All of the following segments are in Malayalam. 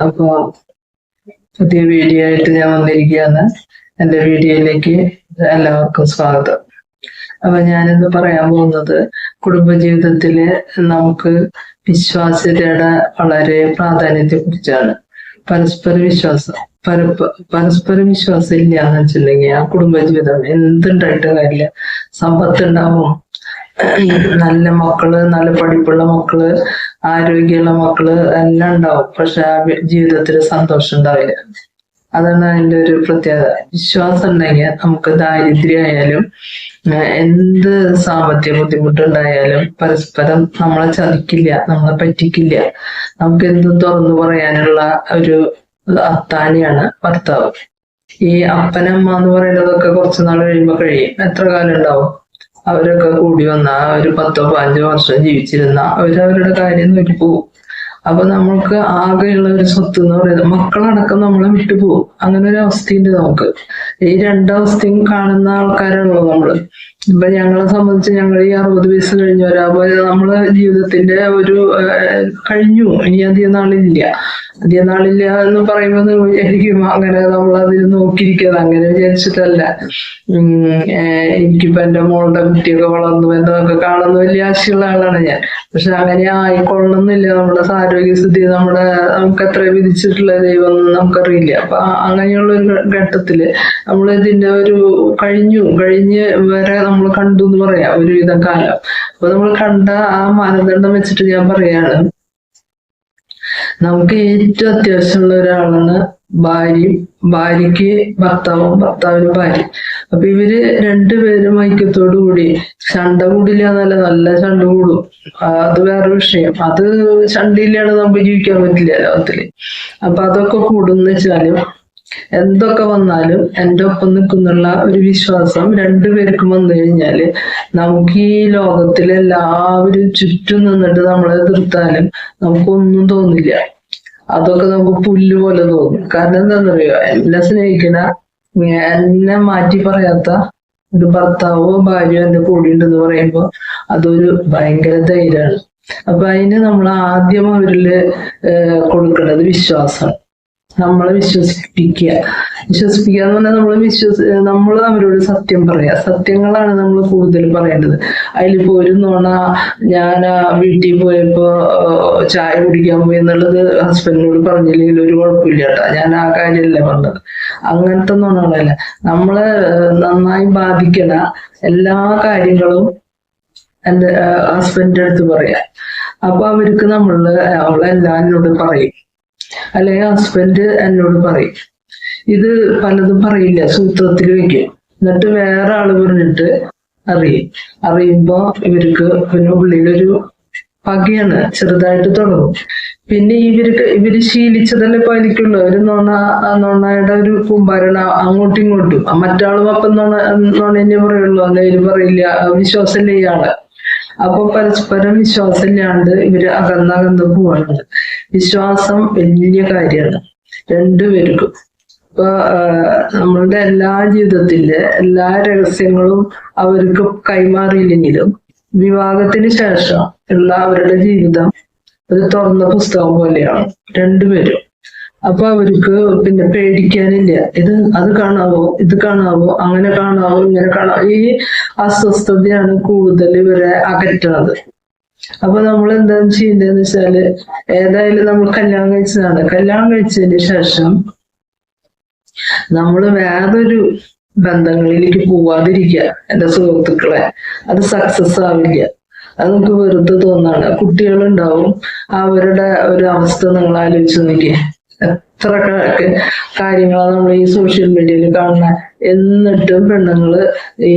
അപ്പോ പുതിയ വീഡിയോ ആയിട്ട് ഞാൻ വന്നിരിക്കുകയാണ്. എന്റെ വീഡിയോയിലേക്ക് എല്ലാവർക്കും സ്വാഗതം. അപ്പൊ ഞാനിന്ന് പറയാൻ പോകുന്നത് കുടുംബജീവിതത്തിൽ നമുക്ക് വിശ്വാസ്യതയുടെ വളരെ പ്രാധാന്യത്തെ കുറിച്ചാണ് പരസ്പര വിശ്വാസം പരസ്പര വിശ്വാസം ഇല്ല എന്ന് വെച്ചിട്ടുണ്ടെങ്കിൽ ആ കുടുംബജീവിതം എന്തുണ്ടായിട്ട് കാര്യമില്ല. സമ്പത്ത് ഉണ്ടാവും. നല്ല മക്കൾ നല്ല പഠിപ്പുള്ള മക്കൾ ആരോഗ്യമുള്ള മക്കൾ എല്ലാം ഉണ്ടാവും. പക്ഷെ ആ ജീവിതത്തിൽ സന്തോഷം ഉണ്ടാവില്ല. അതാണ് അതിന്റെ ഒരു പ്രത്യേകത. വിശ്വാസം ഉണ്ടെങ്കിൽ നമുക്ക് ദാരിദ്ര്യമായാലും എന്ത് സാമ്പത്തിക ബുദ്ധിമുട്ടുണ്ടായാലും പരസ്പരം നമ്മളെ ചതിക്കില്ല നമ്മളെ പറ്റിക്കില്ല. നമുക്ക് എന്തും തുറന്നു പറയാനുള്ള ഒരു അത്താണിയാണ് ഭർത്താവ്. ഈ അപ്പനമ്മ എന്ന് പറയുന്നതൊക്കെ കുറച്ചു നാൾ കഴിയുമ്പോൾ കഴിയും. എത്ര കാലം ഉണ്ടാവും? അവരൊക്കെ കൂടി വന്ന ഒരു പത്തോ പതിനഞ്ചോ വർഷം ജീവിച്ചിരുന്ന അവരവരുടെ കാര്യം നോക്കി പോകും അപ്പൊ നമ്മൾക്ക് ആകെയുള്ള ഒരു സ്വത്ത് എന്ന് പറയുന്നത് മക്കളടക്കം നമ്മളെ വിട്ടുപോകും അങ്ങനെ ഒരു അവസ്ഥയുണ്ട് നമുക്ക്. ഈ രണ്ടവസ്ഥയും കാണുന്ന ആൾക്കാരാണല്ലോ നമ്മൾ. ഇപ്പൊ ഞങ്ങളെ സംബന്ധിച്ച് ഞങ്ങൾ ഈ അറുപത് വയസ്സ് കഴിഞ്ഞവരാ. അപ്പൊ നമ്മളെ ജീവിതത്തിന്റെ ഒരു കഴിഞ്ഞു. ഇനി അധികം നാളില്ല. അധികം നാളില്ല എന്ന് പറയുമ്പോൾ വിചാരിക്കും അങ്ങനെ നമ്മൾ അതിൽ നോക്കിയിരിക്കുന്നത് അങ്ങനെ വിചാരിച്ചിട്ടല്ല. എനിക്കിപ്പോ എന്റെ മോളുടെ കുട്ടിയൊക്കെ വളർന്നു എന്നതൊക്കെ കാണുന്ന വലിയ ആശയുള്ള ആളാണ് ഞാൻ. പക്ഷെ അങ്ങനെ ആയിക്കൊള്ളണമെന്നില്ല. നമ്മുടെ ആരോഗ്യസ്ഥിതി നമ്മുടെ നമുക്ക് എത്ര വിധിച്ചിട്ടുള്ള ദൈവം നമുക്കറിയില്ല. അപ്പൊ അങ്ങനെയുള്ള ഒരു ഘട്ടത്തിൽ നമ്മൾ ഇതിന്റെ ഒരു കഴിഞ്ഞു. കഴിഞ്ഞ് വരെ നമ്മൾ കണ്ടു എന്ന് പറയാം. ഒരുവിധം കാലം. അപ്പൊ നമ്മൾ കണ്ട ആ മാനദണ്ഡം വെച്ചിട്ട് ഞാൻ പറയാണ് നമുക്ക് ഏറ്റവും അത്യാവശ്യമുള്ള ഒരാളാണ് ഭാര്യയും ഭാര്യയ്ക്ക് ഭർത്താവും ഭർത്താവിന് ഭാര്യ അപ്പൊ ഇവർ രണ്ടുപേരും ഐക്യത്തോടു കൂടി ചണ്ട കൂടില്ല എന്നല്ല നല്ല ചണ്ട കൂടും. അത് വേറെ വിഷയം. അത് ചണ്ടയില്ലാണ്ട് നമുക്ക് ജീവിക്കാൻ പറ്റില്ല ലോകത്തിൽ. അപ്പൊ അതൊക്കെ കൂടുന്ന വെച്ചാലും എന്തൊക്കെ വന്നാലും എന്റെ ഒപ്പം നിൽക്കുന്നുള്ള ഒരു വിശ്വാസം രണ്ടുപേർക്കും വന്നു കഴിഞ്ഞാൽ നമുക്ക് ഈ ലോകത്തിലെ എല്ലാവരും ചുറ്റും നിന്നിട്ട് നമ്മളെ എതിർത്താലും നമുക്കൊന്നും തോന്നില്ല. അതൊക്കെ നമുക്ക് പുല്ല് പോലെ തോന്നും. കാരണം എന്താണെന്നറിയോ എന്നെ സ്നേഹിക്കണ എന്നെ മാറ്റി പറയാത്ത ഒരു ഭർത്താവോ ഭാര്യയോ എന്റെ കൂടെ ഉണ്ടെന്ന് പറയുമ്പോ അതൊരു ഭയങ്കര ധൈര്യമാണ്. അപ്പൊ അതിന് നമ്മൾ ആദ്യം അവരിൽ ഏഹ് കൊടുക്കേണ്ടത് വിശ്വാസമാണ് നമ്മളെ വിശ്വസിപ്പിക്കുക. വിശ്വസിപ്പിക്കുക എന്ന് പറഞ്ഞാൽ നമ്മൾ വിശ്വസി നമ്മൾ അവരോട് സത്യം പറയാ. സത്യങ്ങളാണ് നമ്മൾ കൂടുതൽ പറയേണ്ടത്. അതിലിപ്പോ ഒരു നോണ ഞാൻ വീട്ടിൽ പോയപ്പോ ചായ കുടിക്കാൻ പോയി എന്നുള്ളത് ഹസ്ബൻഡിനോട് പറഞ്ഞില്ലെങ്കിൽ ഒരു കുഴപ്പമില്ല കേട്ടോ. ഞാൻ ആ കാര്യമല്ലേ പറഞ്ഞത്. അങ്ങനത്തെ നോണകളല്ല. നമ്മളെ നന്നായി ബാധിക്കണ എല്ലാ കാര്യങ്ങളും എന്റെ ഹസ്ബൻഡിന്റെ അടുത്ത് പറയാം. അപ്പൊ അവർക്ക് നമ്മൾ അവളെല്ലാം എന്നോട് പറയും. അല്ലെങ്കിൽ ഹസ്ബൻഡ് എന്നോട് പറയും. ഇത് പലതും പറയില്ല സൂത്രത്തിൽ വെക്കും എന്നിട്ട് വേറെ ആൾ പറഞ്ഞിട്ട് അറിയും. അറിയുമ്പോ ഇവർക്ക് പിന്നെ ഉള്ളിലൊരു പകയാണ് ചെറുതായിട്ട് തുടങ്ങും. പിന്നെ ഇവർക്ക് ഇവർ ശീലിച്ചതല്ലേ പാലിക്കുള്ളൂ ഒരു നോണ നോണയുടെ ഒരു കുമ്പാരണ അങ്ങോട്ടും ഇങ്ങോട്ടും. മറ്റാളും അപ്പം നോണ നോണേനെ പറയുള്ളൂ. അല്ലെങ്കിൽ പറയില്ല വിശ്വാസമില്ല ഇയാൾ. അപ്പൊ പരസ്പരം വിശ്വാസമില്ലാണ്ട് ഇവർ അകന്നകന്ന് പോവാണ് വിശ്വാസം വലിയ കാര്യമാണ്. രണ്ടുപേർക്കും. ഇപ്പൊ നമ്മളുടെ എല്ലാ ജീവിതത്തിന്റെ എല്ലാ രഹസ്യങ്ങളും അവർക്ക് കൈമാറിയില്ലെങ്കിലും വിവാഹത്തിന് ശേഷം ഉള്ള അവരുടെ ജീവിതം ഒരു തുറന്ന പുസ്തകം പോലെയാണ്. രണ്ടുപേരും. അപ്പൊ അവർക്ക് പിന്നെ പേടിക്കാനില്ല. ഇത് അത് കാണാവോ ഇത് കാണാവോ അങ്ങനെ കാണാവോ ഇങ്ങനെ കാണാവോ. ഈ അസ്വസ്ഥതയാണ് കൂടുതൽ ഇവരെ അകറ്റുന്നത്. അപ്പൊ നമ്മൾ എന്താണ് ചെയ്യേണ്ടതെന്ന് വെച്ചാൽ ഏതായാലും നമ്മൾ കല്യാണം കഴിച്ചതാണ്. കല്യാണം കഴിച്ചതിന് ശേഷം നമ്മൾ വേറൊരു ബന്ധങ്ങളിലേക്ക് പോവാതിരിക്കുക എന്റെ സുഹൃത്തുക്കളെ. അത് സക്സസ് ആവില്ല. അത് നമുക്ക് വെറുതെ തോന്നാണ്. കുട്ടികളുണ്ടാവും അവരുടെ ഒരു അവസ്ഥ നിങ്ങൾ ആലോചിച്ച് നോക്കിയേ. എത്ര ക- കാര്യങ്ങളാണ് നമ്മൾ ഈ സോഷ്യൽ മീഡിയയിൽ കാണുന്നത് എന്നിട്ടും പെണ്ണുങ്ങൾ ഈ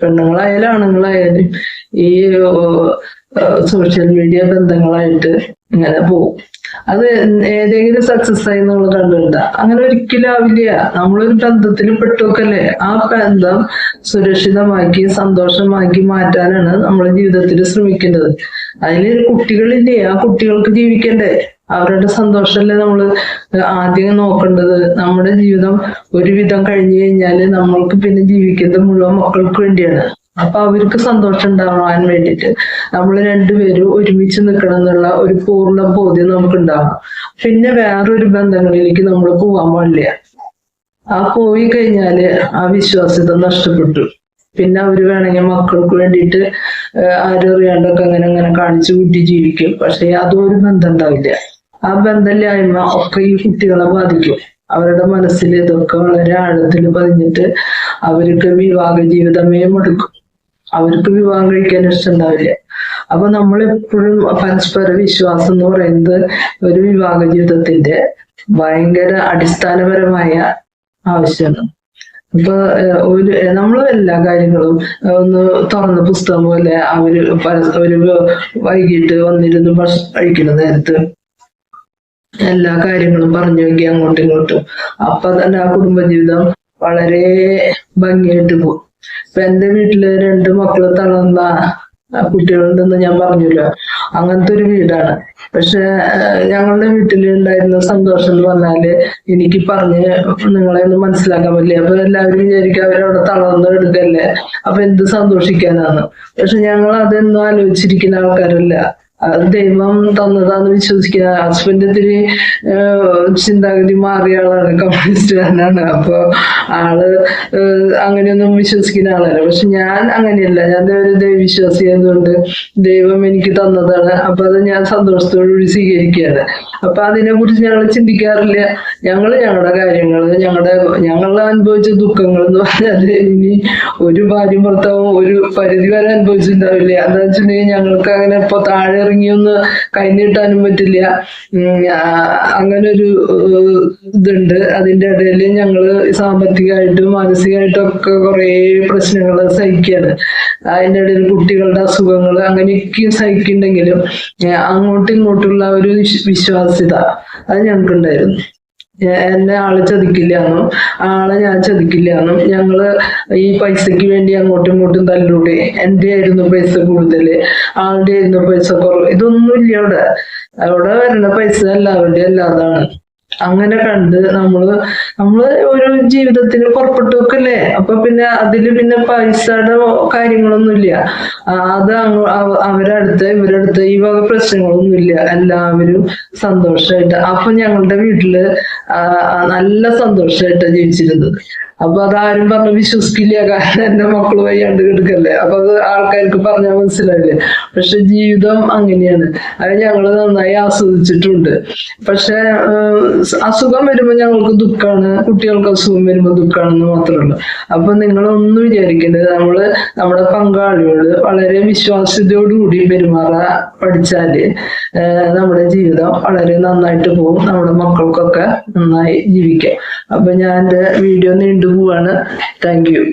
പെണ്ണുങ്ങളായാലും ആണുങ്ങളായാലും ഈ സോഷ്യൽ മീഡിയ ബന്ധങ്ങളായിട്ട് ഇങ്ങനെ പോകും അത് ഏതെങ്കിലും സക്സസ് ആയി നമ്മൾ കണ്ടിട്ടുണ്ട? അങ്ങനെ ഒരിക്കലും ആവില്ല. നമ്മളൊരു ബന്ധത്തിൽ പെട്ടുവെക്കല്ലേ ആ ബന്ധം സുരക്ഷിതമാക്കി സന്തോഷമാക്കി മാറ്റാനാണ് നമ്മൾ ജീവിതത്തിൽ ശ്രമിക്കേണ്ടത് അതിൽ കുട്ടികളില്ലേ? ആ കുട്ടികൾക്ക് ജീവിക്കണ്ടേ? അവരുടെ സന്തോഷമല്ലേ നമ്മൾ ആദ്യം നോക്കേണ്ടത്? നമ്മുടെ ജീവിതം ഒരുവിധം കഴിഞ്ഞു കഴിഞ്ഞാൽ നമ്മൾക്ക് പിന്നെ ജീവിക്കുന്നത് മുഴുവൻ മക്കൾക്ക് വേണ്ടിയാണ്. അപ്പൊ അവർക്ക് സന്തോഷം ഉണ്ടാവാൻ വേണ്ടിയിട്ട് നമ്മൾ രണ്ടുപേരും ഒരുമിച്ച് നിൽക്കണം എന്നുള്ള ഒരു പൂർണ ബോധ്യം നമുക്ക് ഉണ്ടാവണം പിന്നെ വേറൊരു ബന്ധങ്ങളിലേക്ക് നമ്മൾ പോവാൻ പാടില്ല. ആ പോയി കഴിഞ്ഞാൽ ആ വിശ്വാസ്യത നഷ്ടപ്പെട്ടു. പിന്നെ അവർ വേണമെങ്കിൽ മക്കൾക്ക് വേണ്ടിയിട്ട് ആരും അറിയാണ്ടൊക്കെ അങ്ങനെ അങ്ങനെ കാണിച്ചു കൂട്ടി ജീവിക്കും. പക്ഷെ അതൊരു ബന്ധം ഉണ്ടാവില്ല. ആ ബന്ധമില്ലായ്മ ഒക്കെ ഈ കുട്ടികളെ ബാധിക്കും. അവരുടെ മനസ്സിൽ ഇതൊക്കെ വളരെ ആഴത്തിൽ പതിഞ്ഞിട്ട് അവർക്ക് വിവാഹ ജീവിതമേ മുടക്കും അവർക്ക് വിവാഹം കഴിക്കാൻ ഇഷ്ടമുണ്ടാവില്ല അപ്പൊ നമ്മൾ എപ്പോഴും പരസ്പര വിശ്വാസം എന്ന് പറയുന്നത് ഒരു വിവാഹ ജീവിതത്തിന്റെ ഭയങ്കര അടിസ്ഥാനപരമായ ആവശ്യമാണ്. അപ്പൊ ഒരു നമ്മൾ എല്ലാ കാര്യങ്ങളും ഒന്ന് തുറന്ന പുസ്തകം പോലെ അവർ ഒരു വൈകിട്ട് വന്നിരുന്ന് ഭക്ഷണം കഴിക്കുന്ന നേരത്ത് എല്ലാ കാര്യങ്ങളും പറഞ്ഞു നോക്കി അങ്ങോട്ടും ഇങ്ങോട്ടും. അപ്പൊ തന്നെ ആ കുടുംബജീവിതം വളരെ ഭംഗിയായിട്ട് പോകും ഇപ്പൊ എന്റെ വീട്ടിൽ രണ്ട് മക്കൾ തളർന്ന കുട്ടികളുണ്ടെന്ന് ഞാൻ പറഞ്ഞല്ലോ. അങ്ങനത്തെ ഒരു വീടാണ്. പക്ഷെ ഞങ്ങളുടെ വീട്ടിൽ ഉണ്ടായിരുന്ന സന്തോഷം എന്ന് പറഞ്ഞാൽ എനിക്ക് പറഞ്ഞ് നിങ്ങളെ ഒന്ന് മനസ്സിലാക്കാൻ പറ്റില്ല? അപ്പൊ എല്ലാവരും വിചാരിക്കും അവരവിടെ തളർന്ന് എടുക്കല്ലേ അപ്പൊ എന്ത് സന്തോഷിക്കാനാണ് പക്ഷെ ഞങ്ങൾ അതൊന്നും ആലോചിച്ചിരിക്കുന്ന ആൾക്കാരല്ല. അത് ദൈവം തന്നതാന്ന് വിശ്വസിക്കുന്ന ഹസ്ബൻഡ് ഇത്തിരി ചിന്താഗതി മാറിയ ആളാണ് കമ്മ്യൂണിസ്റ്റുകാരനാണ് അപ്പൊ ആൾ അങ്ങനെയൊന്നും വിശ്വസിക്കുന്ന ആളല്ല. പക്ഷെ ഞാൻ അങ്ങനെയല്ല. ഞാൻ ഒരു ദൈവവിശ്വാസി ആയതുകൊണ്ട് ദൈവം എനിക്ക് തന്നതാണ്. അപ്പൊ അത് ഞാൻ സന്തോഷത്തോടുകൂടി സ്വീകരിക്കുകയാണ്. അപ്പൊ അതിനെ കുറിച്ച് ഞങ്ങൾ ചിന്തിക്കാറില്ല. ഞങ്ങൾ ഞങ്ങളുടെ കാര്യങ്ങൾ ഞങ്ങളുടെ ഞങ്ങൾ അനുഭവിച്ച ദുഃഖങ്ങൾ എന്ന് പറഞ്ഞാൽ ഇനി ഒരു ഭാര്യ ഭർത്താവും ഒരു പരിധി വരെ അനുഭവിച്ചിട്ടുണ്ടാവില്ല. എന്താ വെച്ചിട്ടുണ്ടെങ്കിൽ ഞങ്ങൾക്ക് അങ്ങനെ ഇപ്പൊ താഴെ ഇറങ്ങിയൊന്ന് കൈനീട്ടാനും പറ്റില്ല. അങ്ങനെ ഒരു ഇതുണ്ട്. അതിന്റെ ഇടയിൽ ഞങ്ങൾ സാമ്പത്തികമായിട്ടും മാനസികമായിട്ടും ഒക്കെ കുറേ പ്രശ്നങ്ങൾ സഹിക്കുകയാണ് അതിന്റെ ഇടയിൽ കുട്ടികളുടെ അസുഖങ്ങൾ അങ്ങനെയൊക്കെ സഹിക്കുന്നുണ്ടെങ്കിലും അങ്ങോട്ടും ഇങ്ങോട്ടുള്ള ഒരു വിശ്വാസ്യത അത് ഞങ്ങൾക്കുണ്ടായിരുന്നു. എന്നെ ആൾ ചതിക്കില്ല എന്നും ആളെ ഞാൻ ചതിക്കില്ല എന്നും ഞങ്ങൾ ഈ പൈസക്ക് വേണ്ടി അങ്ങോട്ടും ഇങ്ങോട്ടും തല്ലൂടെ. എന്റെ ആയിരുന്നു പൈസ കൂടുതൽ ആളുടെ ആയിരുന്നു പൈസ കുറവ്. ഇതൊന്നും ഇല്ല അവിടെ. അവിടെ വരുന്ന പൈസ എല്ലാവരുടെയും അല്ലാതാണ്. അങ്ങനെ കണ്ട് നമ്മൾ നമ്മൾ ഒരു ജീവിതത്തിന് പുറപ്പെട്ടു വെക്കല്ലേ അപ്പൊ പിന്നെ അതിൽ പിന്നെ പൈസയുടെ കാര്യങ്ങളൊന്നുമില്ല. അത് അവരടുത്ത് ഇവരടുത്ത് ഈ വക പ്രശ്നങ്ങളൊന്നുമില്ല. എല്ലാവരും സന്തോഷമായിട്ട് അപ്പൊ ഞങ്ങളുടെ വീട്ടിൽ നല്ല സന്തോഷമായിട്ടാണ് ജീവിച്ചിരുന്നത്. അപ്പൊ അതാരും പറഞ്ഞ് വിശ്വസിക്കില്ല കാരണം എന്റെ മക്കൾ വയ്യാണ്ട് കിടക്കല്ലേ. അപ്പൊ അത് ആൾക്കാർക്ക് പറഞ്ഞാൽ മനസ്സിലാവില്ലേ? പക്ഷെ ജീവിതം അങ്ങനെയാണ്. അത് ഞങ്ങൾ നന്നായി ആസ്വദിച്ചിട്ടുണ്ട്. പക്ഷെ അസുഖം വരുമ്പോ ഞങ്ങൾക്ക് ദുഃഖാണ്. കുട്ടികൾക്ക് അസുഖം വരുമ്പോ ദുഃഖാണെന്ന് മാത്രമല്ല. അപ്പൊ നിങ്ങളൊന്നും വിചാരിക്കേണ്ടത് നമ്മൾ നമ്മുടെ പങ്കാളിയോട് വളരെ വിശ്വാസ്യതയോടുകൂടി പെരുമാറ പഠിച്ചാൽ നമ്മുടെ ജീവിതം വളരെ നന്നായിട്ട് പോകും. നമ്മുടെ മക്കൾക്കൊക്കെ നന്നായി ജീവിക്കാം. അപ്പൊ ഞാൻ എന്റെ വീഡിയോ നീണ്ടു പോവാണ് താങ്ക് യു